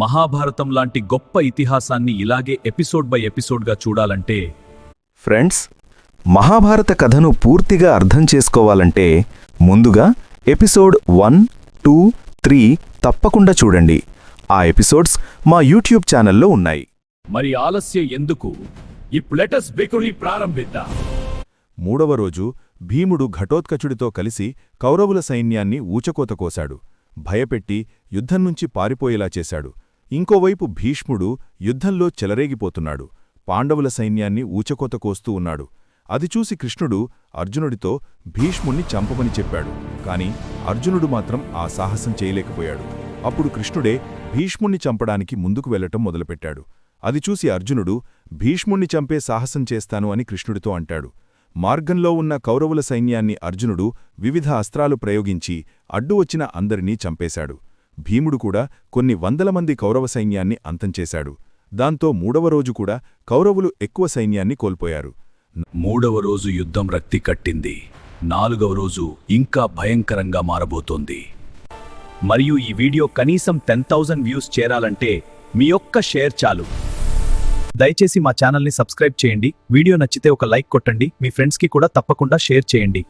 మహాభారతం లాంటి గొప్ప ఇతిహాసాన్ని ఇలాగే ఎపిసోడ్ బై ఎపిసోడ్గా చూడాలంటే ఫ్రెండ్స్ మహాభారత కథను పూర్తిగా అర్థం చేసుకోవాలంటే ముందుగా ఎపిసోడ్ వన్ టూ త్రీ తప్పకుండా చూడండి. ఆ ఎపిసోడ్స్ మా యూట్యూబ్ ఛానల్లో ఉన్నాయి. మరి ఆలస్యం ఎందుకు? బికుని ప్రారంభిద్దాం. మూడవ రోజు భీముడు ఘటోత్కచుడితో కలిసి కౌరవుల సైన్యాన్ని ఊచకోత కోశాడు. భయపెట్టి యుద్ధం నుంచి పారిపోయేలా చేశాడు. ఇంకోవైపు భీష్ముడు యుద్ధంలో చెలరేగిపోతున్నాడు. పాండవుల సైన్యాన్ని ఊచకోత కోస్తూ ఉన్నాడు. అది చూసి కృష్ణుడు అర్జునుడితో భీష్ముణ్ణి చంపమని చెప్పాడు. కాని అర్జునుడు మాత్రం ఆ సాహసం చేయలేకపోయాడు. అప్పుడు కృష్ణుడే భీష్ముణ్ణి చంపడానికి ముందుకు వెళ్ళటం మొదలుపెట్టాడు. అది చూసి అర్జునుడు భీష్ముణ్ణి చంపే సాహసం చేస్తాను అని కృష్ణుడితో అంటాడు. మార్గంలో ఉన్న కౌరవుల సైన్యాన్ని అర్జునుడు వివిధ అస్త్రాలు ప్రయోగించి అడ్డువచ్చిన అందరినీ చంపేశాడు. భీముడు కూడా కొన్ని వందల మంది కౌరవ సైన్యాన్ని అంతంచేశాడు దాంతో మూడవ రోజు కూడా కౌరవులు ఎక్కువ సైన్యాన్ని కోల్పోయారు. మూడవ రోజు యుద్ధం రక్తి కట్టింది. నాలుగవ రోజు ఇంకా భయంకరంగా మారబోతోంది. మరియు ఈ వీడియో కనీసం టెన్ థౌజండ్ వ్యూస్ చేరాలంటే మీ యొక్క షేర్ చాలు. దయచేసి మా ఛానల్ని సబ్స్క్రైబ్ చేయండి. వీడియో నచ్చితే ఒక లైక్ కొట్టండి. మీ ఫ్రెండ్స్కి కూడా తప్పకుండా షేర్ చేయండి.